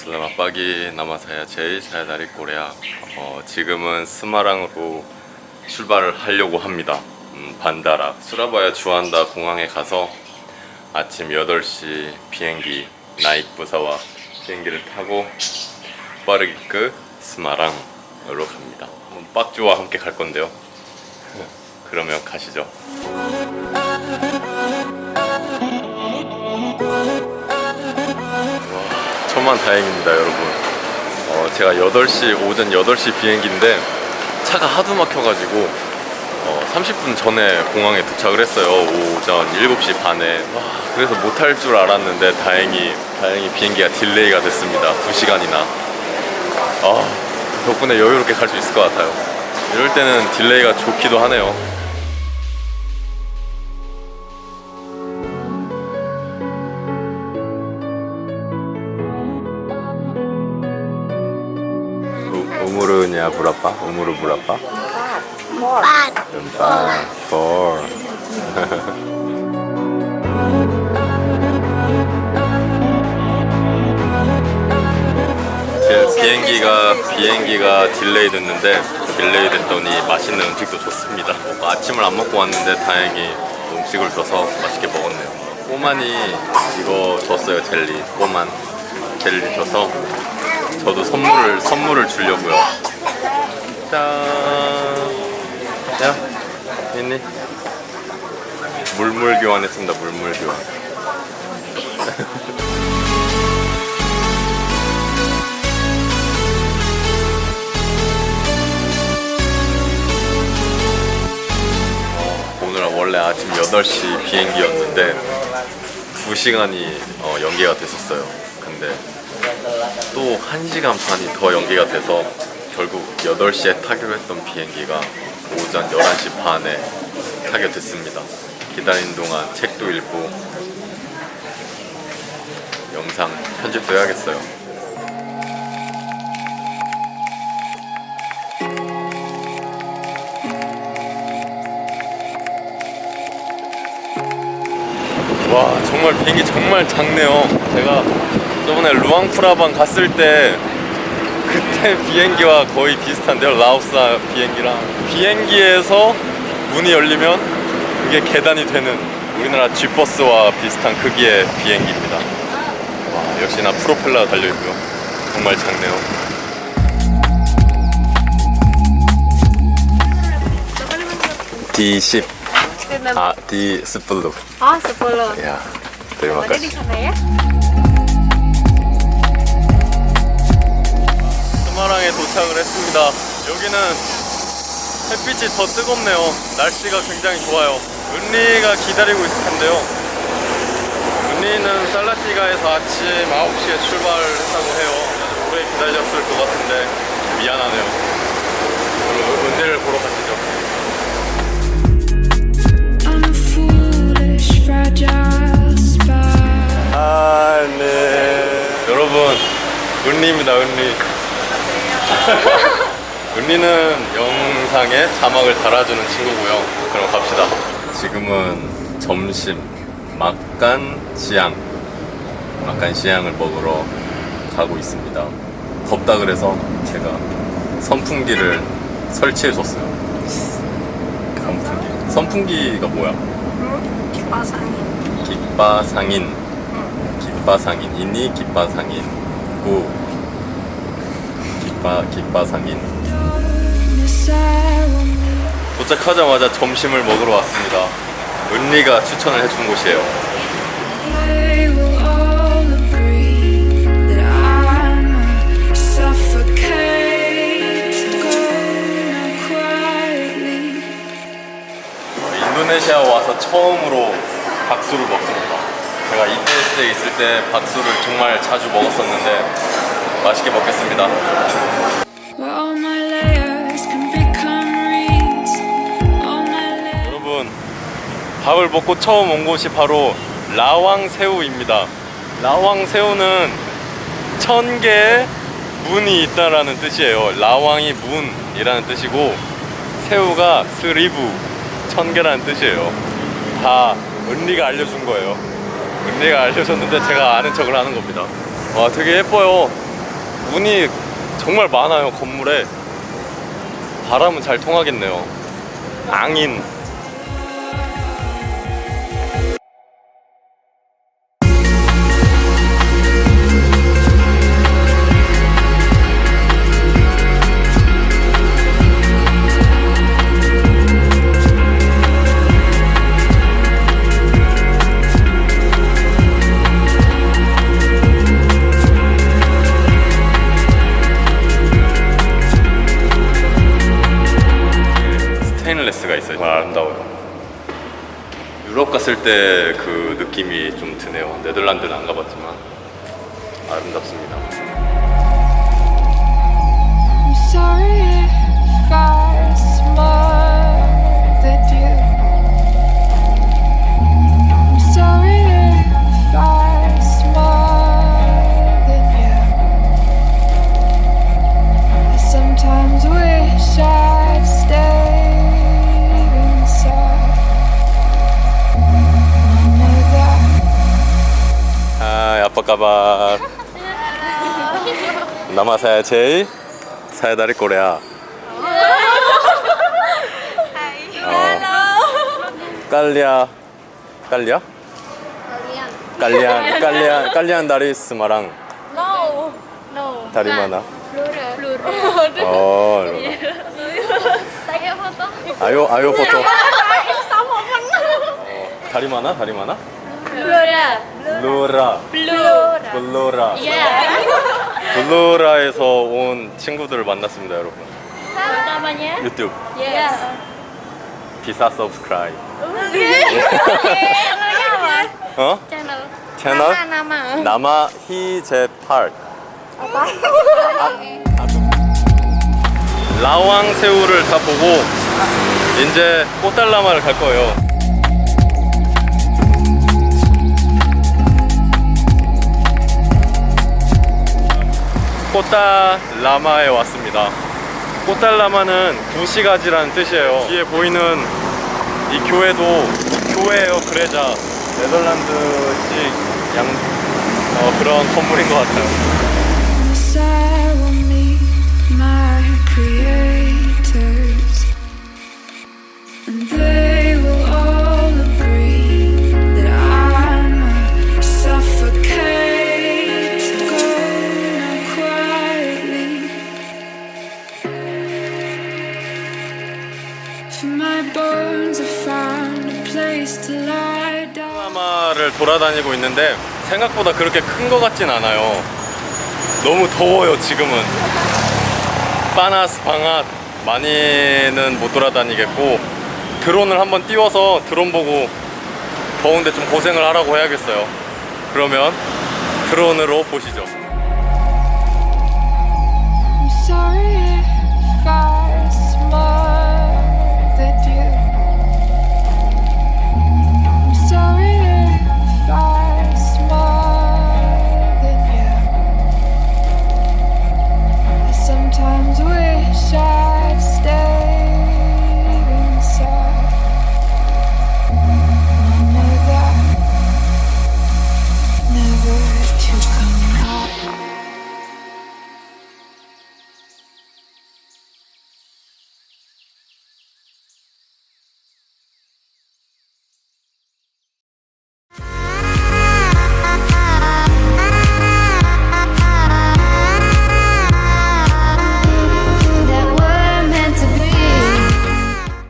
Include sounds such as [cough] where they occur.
Pagi, nama saya Jay. Saya dari Korea. 어, 지금은 스마랑으로 출발을 하려고 합니다. 음, 반다라, 수라바야 주안다 공항에 가서 아침 8시 비행기 나익 부사와 비행기를 타고 빠르기크 스마랑으로 갑니다. 한번 빡주와 함께 갈 건데요. [laughs] 그러면 가시죠. 천만 다행입니다, 여러분. 어, 제가 8시, 오전 8시 비행기인데 차가 하도 막혀가지고 어, 30분 전에 공항에 도착을 했어요. 오전 7시 반에. 와, 그래서 못할 줄 알았는데 다행히, 다행히 비행기가 딜레이가 됐습니다. 2시간이나. 아, 덕분에 여유롭게 갈 수 있을 것 같아요. 이럴 때는 딜레이가 좋기도 하네요. 우- 우무르냐 브라파? 우무르 브라파? Empat. 아, 볼. 제 비행기가 비행기가 딜레이 됐는데 딜레이 됐더니 맛있는 음식도 줬습니다. 뭐 아침을 안 먹고 왔는데 다행히 음식을 줘서 맛있게 먹었네요. 꼬만이 이거 줬어요 젤리. 꼬만 젤리 줘서 저도 선물을 선물을 주려고요. 짠. 야, 있니? 물물 교환했습니다. 물물 교환. 어, [laughs] 오늘 원래 아침 8시 비행기였는데 2시간이 어, 연기가 됐었어요. 근데 또 1시간 반이 더 연기가 돼서 결국 8시에 타기로 했던 비행기가 오전 11시 반에 타게 됐습니다. 기다리는 동안 책도 읽고 영상 편집도 해야겠어요. 와 정말 비행기 정말 작네요. 제가 저번에 루앙프라방 갔을 때 그때 [laughs] 비행기와 거의 비슷한데요. 라오사 비행기랑 비행기에서 문이 열리면 그게 계단이 되는 우리나라 G버스와 비슷한 크기의 비행기입니다. 와 역시나 프로펠러 달려 있고요. 정말 작네요. D10 아 D10 Oh, sepuluh. 야 terima Ada di kasih. 스마랑에 도착을 했습니다. 여기는 햇빛이 더 뜨겁네요. 날씨가 굉장히 좋아요. 은리가 기다리고 있을 텐데요. 은리는 살라티가에서 아침 9시에 출발했다고 해요. 오래 기다렸을 것 같은데 미안하네요. 그럼 은리를 보러 가시죠. 아, 네. 여러분, 은리입니다, 은리. [laughs] 은리는 영상에 자막을 달아주는 친구고요. 그럼 갑시다. 지금은 점심 막간 시양, 막간 시양을 먹으러 가고 있습니다. 덥다 그래서 제가 선풍기를 설치해 줬어요. 선풍기. 선풍기가 뭐야? Kipas angin. 기빠상인 기빠상인 이니 기빠상인 구 I won't 도착하자마자 점심을 먹으러 왔습니다. 은리가 추천을 해준 곳이에요. 인도네시아 와서 처음으로 박수를 먹습니다. 제가 ETS에 있을 때 박수를 정말 자주 먹었었는데 맛있게 먹겠습니다. 여러분 밥을 먹고 처음 온 곳이 바로 라왕새우입니다. 라왕새우는 천 개의 문이 있다라는 뜻이에요. 라왕이 문이라는 뜻이고 새우가 스리부 천 개라는 뜻이에요. 다 은리가 알려준 거예요. 은리가 알려줬는데 제가 아는 척을 하는 겁니다. 와 되게 예뻐요. 문이 정말 많아요 건물에. 바람은 잘 통하겠네요. 앙인 유럽 갔을 때 그 느낌이 좀 드네요. 네덜란드는 안 가봤지만 아름답습니다. I'm sorry if I smothered kalian, kalian, kalian dari Semarang. No. Mana? Plural. Oh, mana? Dari mana? Plural. Blora, Plural. Blora. Iya. 블로라에서 온 친구들을 만났습니다, 여러분. Namanya? 유튜브. 비사 서브스크라이브. Namanya apa? 어? Channel. 채널 Nama. 남아 희제 파크. Apa? 라왕 새우를 다 보고 이제 꽃달라마를 갈 거예요. 꽃달라마에 왔습니다. 꽃달라마는 구시가지라는 뜻이에요. 뒤에 보이는 이 교회도 교회예요. 그레자 네덜란드식 양 어, 그런 건물인 것 같아요. 돌아다니고 있는데 생각보다 그렇게 큰 것 같진 않아요. 너무 더워요 지금은. 파나스 방앗 많이는 못 돌아다니겠고 드론을 한번 띄워서 드론 보고 더운데 좀 고생을 하라고 해야겠어요. 그러면 드론으로 보시죠.